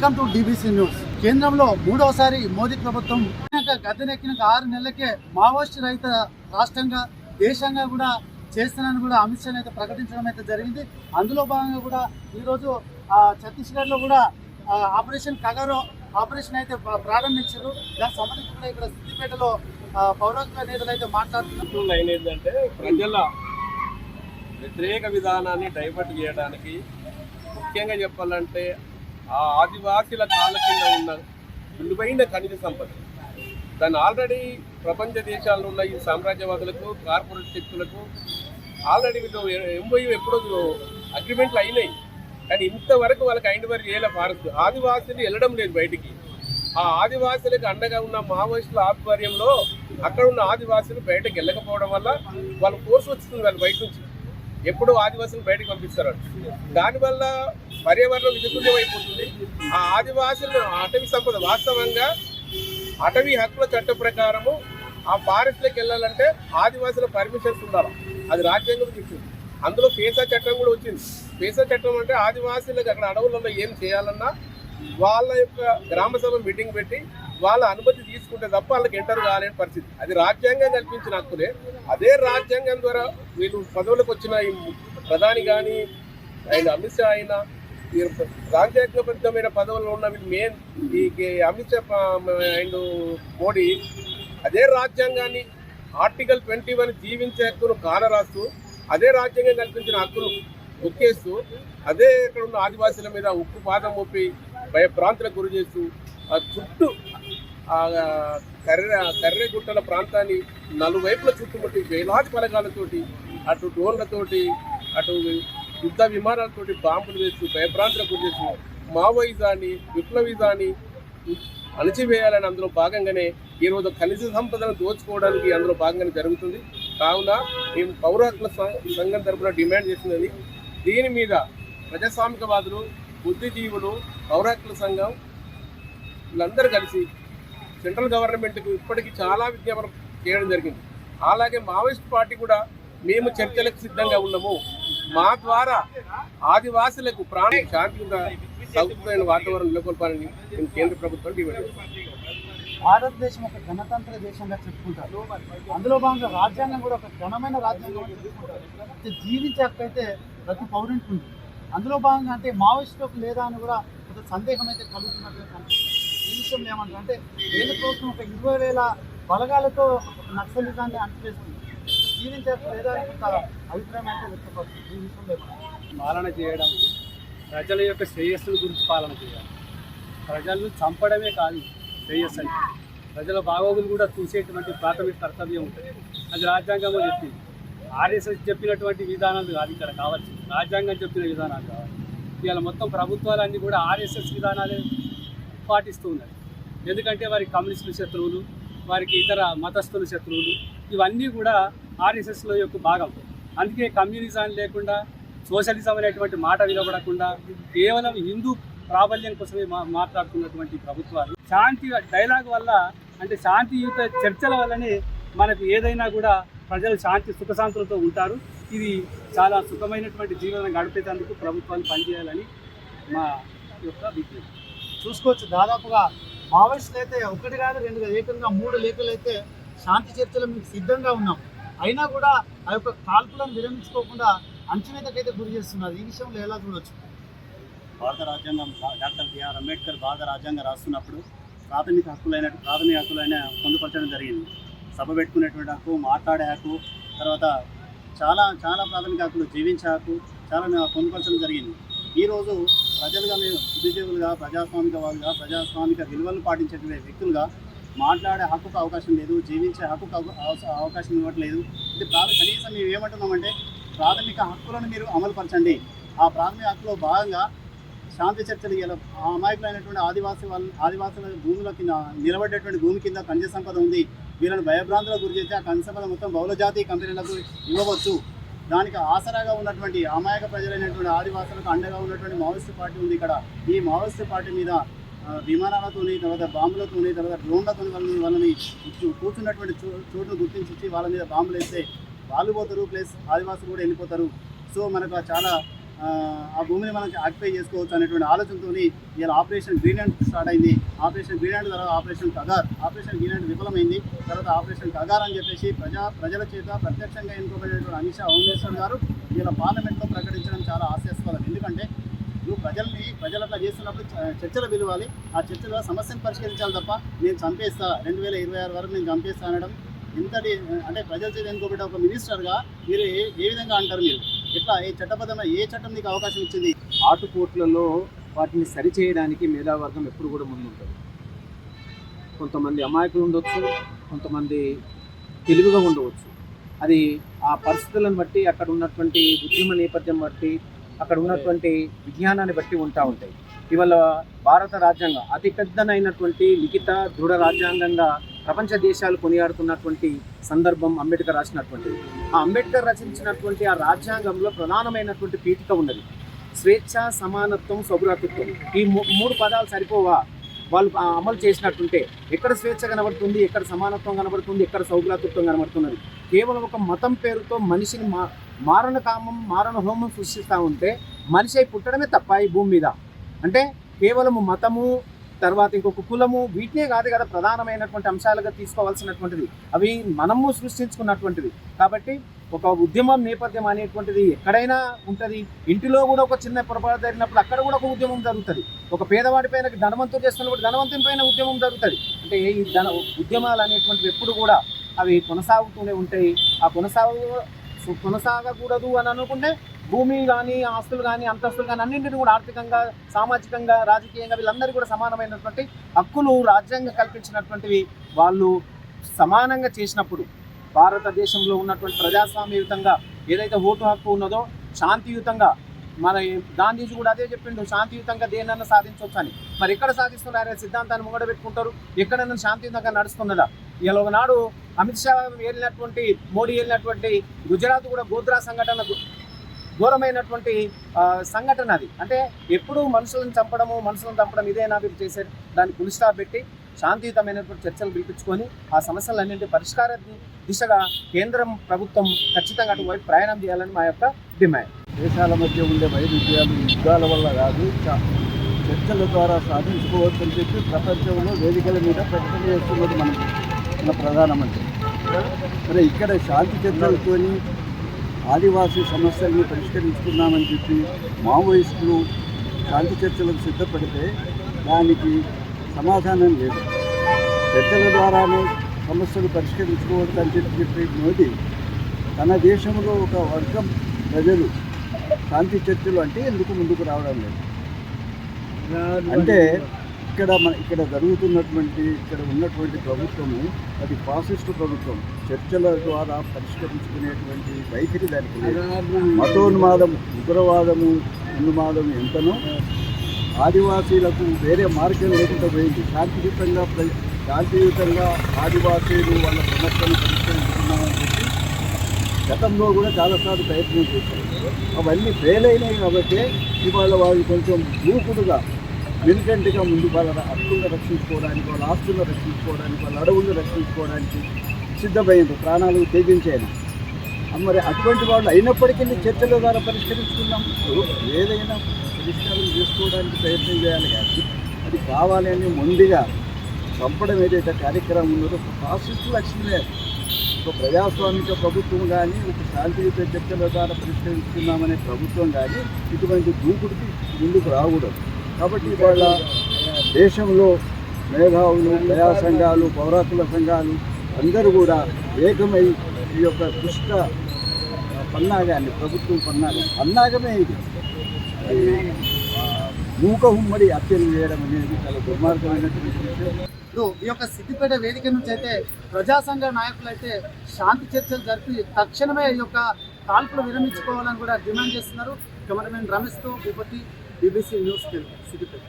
Welcome to DBC news కేంద్రంలో మూడవసారి మోదీ ప్రభుత్వం గద్దెనెక్కిన ఆరు నెలలకే మావోయిస్ట్ రహిత రాష్ట్రంగా దేశంగా కూడా చేస్తున్నానని కూడా అమిత్ షా అయితే ప్రకటించడం అయితే జరిగింది. అందులో భాగంగా కూడా ఈరోజు ఛత్తీస్గఢ్లో కూడా ఆపరేషన్ కగారో ఆపరేషన్ అయితే ప్రారంభించారు. దానికి సంబంధించి కూడా ఇక్కడ సిద్దిపేటలో ఆ, పౌరాత్మ నేతలు అయితే మాట్లాడుతున్నారు. లైన్ ఏంటంటే ప్రజల వ్యతిరేక విధానాన్ని డైవర్ట్ చేయడానికి ముఖ్యంగా చెప్పాలంటే ఆ ఆదివాసీల కాళ్ళ కింద ఉన్న విలువైన ఖనిజ సంపద. దాన్ని ఆల్రెడీ ప్రపంచ దేశాల్లో ఉన్న ఈ సామ్రాజ్యవాదులకు కార్పొరేట్ శక్తులకు ఆల్రెడీ వీళ్ళు ఎంబోయూ ఎప్పుడో అగ్రిమెంట్లు అయినాయి. కానీ ఇంతవరకు వాళ్ళకి అయిన వరకు చేయలే ఫారెస్ట్. ఆదివాసులు వెళ్ళడం లేదు బయటికి. ఆ ఆదివాసులకు అండగా ఉన్న మావోయిస్టుల ఆధ్వర్యంలో అక్కడ ఉన్న ఆదివాసులు బయటకు వెళ్ళకపోవడం వల్ల వాళ్ళు ఫోర్స్ వస్తుంది వాళ్ళు బయట నుంచి. ఎప్పుడు ఆదివాసులు బయటకు పంపిస్తారు దానివల్ల పర్యావరణం విజతుల్యం అయిపోతుంది ఆ ఆదివాసులు అటవీ సంపద వాస్తవంగా అటవీ హక్కుల చట్ట ప్రకారము ఆ ఫారెస్ట్లోకి వెళ్ళాలంటే ఆదివాసుల పర్మిషన్స్ ఉండాలి. అది రాజ్యాంగం చెప్పింది అందులో పేసా చట్టం కూడా వచ్చింది. పేసా చట్టం అంటే ఆదివాసులకు అక్కడ అడవులలో ఏం చేయాలన్నా వాళ్ళ యొక్క గ్రామ సభ మీటింగ్ పెట్టి వాళ్ళ అనుమతి తీసుకుంటే తప్ప వాళ్ళకి ఎంటర్ కాలేని పరిస్థితి. అది రాజ్యాంగం కల్పించిన హక్కులే అదే రాజ్యాంగం ద్వారా వీళ్ళు పదవులకు వచ్చిన ప్రధాని కానీ ఆయన అమిత్ షా అయినా రాజ్యాంగబద్ధమైన పదవుల్లో ఉన్న వీళ్ళు మెయిన్ ఈ అమిత్ షా అండ్ మోడీ అదే రాజ్యాంగాన్ని ఆర్టికల్ ట్వంటీ వన్ జీవించే హక్కును కానరాస్తూ అదే రాజ్యాంగం కల్పించిన హక్కును ఉక్కేస్తూ అదే ఇక్కడ ఉన్న ఆదివాసీల మీద ఉక్కు పాదం మోపి భయభ్రాంతులకు గురి చేస్తూ ఆ చుట్టూ కర్రె కర్రెగుట్టల ప్రాంతాన్ని నలువైపుల చుట్టుముట్టి వేలాది పలకాలతోటి అటు డ్రోన్లతోటి అటు యుద్ధ విమానాలతోటి బాంబులు వేస్తూ భయభ్రాంతులకు గురి మావోయిజాన్ని విప్లవిజాన్ని అణచివేయాలని అందులో భాగంగానే ఈరోజు ఖనిజ సంపదను దోచుకోవడానికి అందులో భాగంగానే జరుగుతుంది. కావున మేము పౌర హక్కుల సంఘం తరపున డిమాండ్ చేసినది దీని మీద ప్రజాస్వామికవాదులు బుద్ధిజీవులు పౌర హక్కుల సంఘం వీళ్ళందరూ కలిసి సెంట్రల్ గవర్నమెంట్కు ఇప్పటికీ చాలా విజ్ఞాపనం చేయడం జరిగింది. అలాగే మావోయిస్ట్ పార్టీ కూడా మేము చర్చలకు సిద్ధంగా ఉన్నాము. మా ద్వారా ఆదివాసులకు ప్రాణ శాంతిగా సౌకర్యమైన వాతావరణం నెలకొల్పాలని మేము కేంద్ర ప్రభుత్వం డిమాండ్ భారతదేశం ఒక గణతంత్ర దేశంగా చెప్పుకుంటారు. అందులో భాగంగా రాజ్యాంగం కూడా ఒక ఘనమైన రాజ్యాంగం చెప్పుకుంటారు. అయితే జీవించే ప్రతి పౌరునికి ఉంది అందులో భాగంగా అంటే మావోయిస్టులకు లేదా అని కూడా ఒక సందేహం అయితే కలుగుతున్నట్టుగా కనిపిస్తుంది. విషయంలో ఏమంటారు అంటే కేంద్ర ప్రభుత్వం ఒక ఇరవై వేల బలగాలతో నక్సలిజాన్ని అంటివేస్తుంది జీవించే అభిప్రాయం అయితే వ్యక్తపడుతుంది. ఈ విషయంలో పాలన చేయడం ప్రజల యొక్క శ్రేయస్సుల గురించి పాలన చేయాలి. ప్రజలను చంపడమే కాదు శ్రేయస్సు అంటే. ప్రజల బాగోగులు కూడా చూసేటువంటి ప్రాథమిక కర్తవ్యం ఉంటుంది. అది రాజ్యాంగంలో చెప్పింది. ఆర్ఎస్ఎస్ చెప్పినటువంటి విధానాలు కాదు ఇక్కడ కావచ్చు. రాజ్యాంగం చెప్పిన విధానాలు కావాలి ఇవాళ మొత్తం ప్రభుత్వాలన్నీ కూడా ఆర్ఎస్ఎస్ విధానాలే పాటిస్తూ ఉన్నాయి. ఎందుకంటే వారికి కమ్యూనిస్టులు శత్రువులు వారికి ఇతర మతస్థుల శత్రువులు ఇవన్నీ కూడా ఆర్ఎస్ఎస్లో యొక్క భాగం. అందుకే కమ్యూనిజం లేకుండా సోషలిజం అనేటువంటి మాట వినబడకుండా కేవలం హిందూ ప్రాబల్యం కోసమే మా మాట్లాడుతున్నటువంటి ప్రభుత్వాలు. శాంతి డైలాగ్ వల్ల అంటే శాంతియుత చర్చల వల్లనే మనకు ఏదైనా కూడా ప్రజలు శాంతి సుఖశాంతులతో ఉంటారు. ఇది చాలా సుఖమైనటువంటి జీవనం గడిపేటందుకు ప్రభుత్వాలు పనిచేయాలని మా యొక్క విజ్ఞప్తి. చూసుకోవచ్చు. దాదాపుగా మావోయిస్టులు అయితే ఒకటి కాదు రెండు కాదు ఏకంగా మూడు లేఖలు అయితే శాంతి చర్చలు మీకు సిద్ధంగా ఉన్నాం. అయినా కూడా ఆ యొక్క కాల్పులను విరమించుకోకుండా అంచనేతకైతే గురి చేస్తున్నారు ఈ విషయంలో ఎలా చూడొచ్చు? భారత రాజ్యాంగం డాక్టర్ బిఆర్ అంబేద్కర్ భారత రాజ్యాంగం రాస్తున్నప్పుడు ప్రాథమిక హక్కులైన ప్రాథమిక హక్కులైన పొందుపరచడం జరిగింది. సభ పెట్టుకునేటువంటి హక్కు మాట్లాడే హక్కు తర్వాత చాలా చాలా ప్రాథమిక హక్కులు జీవించే హక్కు చాలా పొందుపరచడం జరిగింది. ఈరోజు ప్రజలుగా మేము బుద్ధిజీవులుగా ప్రజాస్వామికవాదులుగా ప్రజాస్వామిక విలువలను పాటించేటువంటి వ్యక్తులుగా మాట్లాడే హక్కుకు అవకాశం లేదు జీవించే హక్కుకు అవ- అవకాశం ఇవ్వట్లేదు. ఇది కనీసం మేము ఏమంటున్నామంటే ప్రాథమిక హక్కులను మీరు అమలుపరచండి. ఆ ప్రాథమిక హక్కులో భాగంగా శాంతి చర్చలు ఇలా అమాయకులైనటువంటి ఆదివాసీ వాళ్ళ ఆదివాసుల భూముల కింద నిలబడేటువంటి భూమి కింద ఖనిజ సంపద ఉంది. వీళ్ళని భయభ్రాంతులకు గురి చేస్తే ఆ ఖనిజ సంపద మొత్తం బహుళజాతి కంపెనీలకు ఇవ్వవచ్చు. దానికి ఆసరాగా ఉన్నటువంటి అమాయక ప్రజలైనటువంటి ఆదివాసులకు అండగా ఉన్నటువంటి మావోయిస్ట్ పార్టీ ఉంది ఇక్కడ. ఈ మావోయిస్ట్ పార్టీ మీద విమానాలతోని తర్వాత బాంబులతోని తర్వాత డ్రోన్లతో వాళ్ళని వాళ్ళని కూర్చున్నటువంటి చో చోటును గుర్తించి వాళ్ళ మీద బాంబులు వేస్తే వాళ్ళు పోతారు ప్లస్ ఆదివాసులు కూడా వెళ్ళిపోతారు. సో మనకు చాలా ఆ, భూమిని మనం ఆక్యుపై చేసుకోవచ్చు అనేటువంటి ఆలోచనతో ఇలా ఆపరేషన్ గ్రీన్ అండ్ స్టార్ట్ అయింది. ఆపరేషన్ గ్రీన్ అండ్ తర్వాత operation Kagar operation green hunt విఫలమైంది. తర్వాత ఆపరేషన్ కగార్ అని చెప్పేసి ప్రజా ప్రజల చేత ప్రత్యక్షంగా ఎన్నుకోబడినటువంటి అమిత్ షా హోమ్ గారు ఇలా పార్లమెంట్లో ప్రకటించడం చాలా ఆశాస్పదం ఎందుకంటే నువ్వు ప్రజల్ని ప్రజలు అట్లా చేస్తున్నప్పుడు చర్చలు పిలవాలి. ఆ చర్చలో సమస్యను పరిష్కరించాలి తప్ప నేను చంపేస్తా. రెండు వేల ఇరవై ఆరు వరకు నేను చంపేస్తా అనడం ఇంతటి అంటే ప్రజల చేత ఎన్నుకోబడ్డ ఒక మినిస్టర్గా మీరు ఏ విధంగా అంటారు మీరు? ఇట్లా ఏ చట్టబద్ధమైన ఏ చట్టం నీకు అవకాశం ఇచ్చింది? ఆటుపోట్లలో వాటిని సరిచేయడానికి మేధావర్గం ఎప్పుడు కూడా ముందుంటుంది. కొంతమంది అమాయకులు ఉండొచ్చు కొంతమంది తెలివిగా ఉండవచ్చు. అది ఆ పరిస్థితులను బట్టి అక్కడ ఉన్నటువంటి ఉద్యమ నేపథ్యం బట్టి అక్కడ ఉన్నటువంటి విజ్ఞానాన్ని బట్టి ఉంటా ఉంటాయి. ఇవాళ భారత రాజ్యాంగం అతి పెద్దనైనటువంటి లిఖిత దృఢ రాజ్యాంగంగా ప్రపంచ దేశాలు కొనియాడుతున్నటువంటి సందర్భం అంబేద్కర్ రాసినటువంటిది. ఆ అంబేద్కర్ రచించినటువంటి ఆ రాజ్యాంగంలో ప్రధానమైనటువంటి పీఠిక ఉన్నది. స్వేచ్ఛ సమానత్వం సౌభ్రాతృత్వం. ఈ మూ- మూడు పదాలు సరిపోవా? వాళ్ళు అమలు చేసినట్టుంటే ఎక్కడ స్వేచ్ఛ కనబడుతుంది ఎక్కడ సమానత్వం కనబడుతుంది ఎక్కడ సౌభ్రాతృత్వం కనబడుతున్నది? కేవలం ఒక మతం పేరుతో మనిషిని మా మారణ కామం మారణ హోమం సృష్టిస్తూ ఉంటే మనిషి అయి పుట్టడమే తప్ప ఈ భూమి మీద. అంటే కేవలము మతము తర్వాత ఇంకొక కులము వీటినే కాదు కదా ప్రధానమైనటువంటి అంశాలుగా తీసుకోవాల్సినటువంటిది. అవి మనము సృష్టించుకున్నటువంటిది. కాబట్టి ఒక ఉద్యమం నేపథ్యం అనేటువంటిది ఎక్కడైనా ఉంటుంది. ఇంటిలో కూడా ఒక చిన్న పొరపాటు జరిగినప్పుడు అక్కడ కూడా ఒక ఉద్యమం జరుగుతుంది. ఒక పేదవాడి పైన ధనవంతుడు చేస్తున్నప్పుడు ధనవంతుని పైన ఉద్యమం జరుగుతుంది. అంటే ఈ ధన ఉద్యమాలు అనేటువంటివి ఎప్పుడు కూడా అవి కొనసాగుతూనే ఉంటాయి. ఆ కొనసాగు కొనసాగకూడదు అని అనుకుంటే భూమి కానీ ఆస్తులు కానీ అంతస్తులు కానీ అన్నింటిని కూడా ఆర్థికంగా సామాజికంగా రాజకీయంగా వీళ్ళందరికీ కూడా సమానమైనటువంటి హక్కులు రాజ్యాంగం కల్పించినటువంటివి వాళ్ళు సమానంగా చేసినప్పుడు భారతదేశంలో ఉన్నటువంటి ప్రజాస్వామ్యయుతంగా ఏదైతే ఓటు హక్కు ఉన్నదో శాంతియుతంగా మన గాంధీజీ కూడా అదే చెప్పిండు శాంతియుతంగా దేనన్నా సాధించవచ్చు అని. మరి ఎక్కడ సాధిస్తున్నారు? సిద్ధాంతాన్ని ముంగడ పెట్టుకుంటారు. ఎక్కడైనా శాంతియుతంగా నడుస్తున్నదా ఇలా ఒకనాడు అమిత్ షా వెళ్ళినటువంటి మోడీ వెళ్ళినటువంటి గుజరాత్ కూడా గోద్రా సంఘటన ఘోరమైనటువంటి సంఘటన అది. అంటే ఎప్పుడు మనుషులను చంపడము మనుషులను చంపడం ఇదేనా వీరు చేసే దాన్ని పులిస్టాప్ పెట్టి శాంతియుతమైనటువంటి చర్చలు పిలిపించుకొని ఆ సమస్యలన్నింటి పరిష్కార దిశగా కేంద్రం ప్రభుత్వం ఖచ్చితంగా అటువైపు ప్రయాణం చేయాలని మా యొక్క డిమాండ్. దేశాల మధ్య ఉండే వైరుధ్యాలు యుద్ధాల వల్ల కాదు చర్చల ద్వారా సాధించుకోవచ్చు అని చెప్పి ప్రపంచంలో వేదికల మీద ప్రకటన చేస్తున్నది మన మన ప్రధానమంత్రి. మరి ఇక్కడ శాంతి చర్చలతోని ఆదివాసీ సమస్యల్ని పరిష్కరించుకున్నామని చెప్పి మావోయిస్టులు శాంతి చర్చలకు సిద్ధపడితే దానికి సమాధానం లేదు. చర్చల ద్వారానే సమస్యలు పరిష్కరించుకోవచ్చు అని చెప్పి చెప్పి మోదీ తన దేశంలో ఒక వర్గం ప్రజలు శాంతి చర్చలు అంటే ఎందుకు ముందుకు రావడం లేదు? అంటే ఇక్కడ మన ఇక్కడ జరుగుతున్నటువంటి ఇక్కడ ఉన్నటువంటి ప్రభుత్వము అది ఫాసిస్ట్ ప్రభుత్వం. చర్చల ద్వారా పరిష్కరించుకునేటువంటి వైఖరి దానికి మతోన్మాదం ఉగ్రవాదము ఉన్మాదం ఎంతనో ఆదివాసీలకు వేరే మార్గం లేకుండా పోయింది. శాంతియుతంగా ప్ర- శాంతియుతంగా ఆదివాసీలు వాళ్ళ సమస్యను పరిష్కరించుకున్నామని చెప్పి గతంలో కూడా చాలాసార్లు ప్రయత్నం చేశారు. అవన్నీ ఫెయిల్ అయినాయి కాబట్టి ఇవాళ వాళ్ళు కొంచెం దూకుడుగా మిలిటెంట్గా ముందు వాళ్ళ హక్కులను రక్షించుకోవడానికి వాళ్ళ ఆస్తులను రక్షించుకోవడానికి వాళ్ళ అడవులను రక్షించుకోవడానికి సిద్ధమైంది ప్రాణాలు తెగించాను మరి అటువంటి వాళ్ళు అయినప్పటికీ చర్చల ద్వారా పరిష్కరించుకున్నాం ఏదైనా పరిష్కారం చేసుకోవడానికి ప్రయత్నం చేయాలి కానీ అది కావాలని ముందుగా చంపడం ఏదైతే కార్యక్రమం ఉన్నదో ఒక ప్రాసెస్ లక్ష్యమే ఒక ప్రజాస్వామిక ప్రభుత్వం కానీ ఒక శాంతియుత చర్చల ద్వారా పరిష్కరించుకున్నామనే ప్రభుత్వం కానీ ఇటువంటి దూకుడికి ముందుకు రాకూడదు. కాబట్టి ఇవాళ దేశంలో మేధావులు ప్రజా సంఘాలు పౌరాకుల సంఘాలు అందరూ కూడా ఏకమై ఈ యొక్క దుష్ట పన్నాగాన్ని ప్రభుత్వం పన్నాగం. పన్నాగమే ఇది. మూక ఉమ్మడి హత్యలు చేయడం అనేది చాలా దుర్మార్గమైనటువంటి విషయం. ఈ యొక్క సిద్దిపేట వేదిక నుంచి అయితే ప్రజా సంఘ నాయకులు అయితే శాంతి చర్చలు జరిపి తక్షణమే ఈ యొక్క కాల్పులు విరమించుకోవాలని కూడా డిమాండ్ చేస్తున్నారు. కెమెరామెన్ రమేష్తో భూపతి బీబీసీ న్యూస్ సిద్దిపేట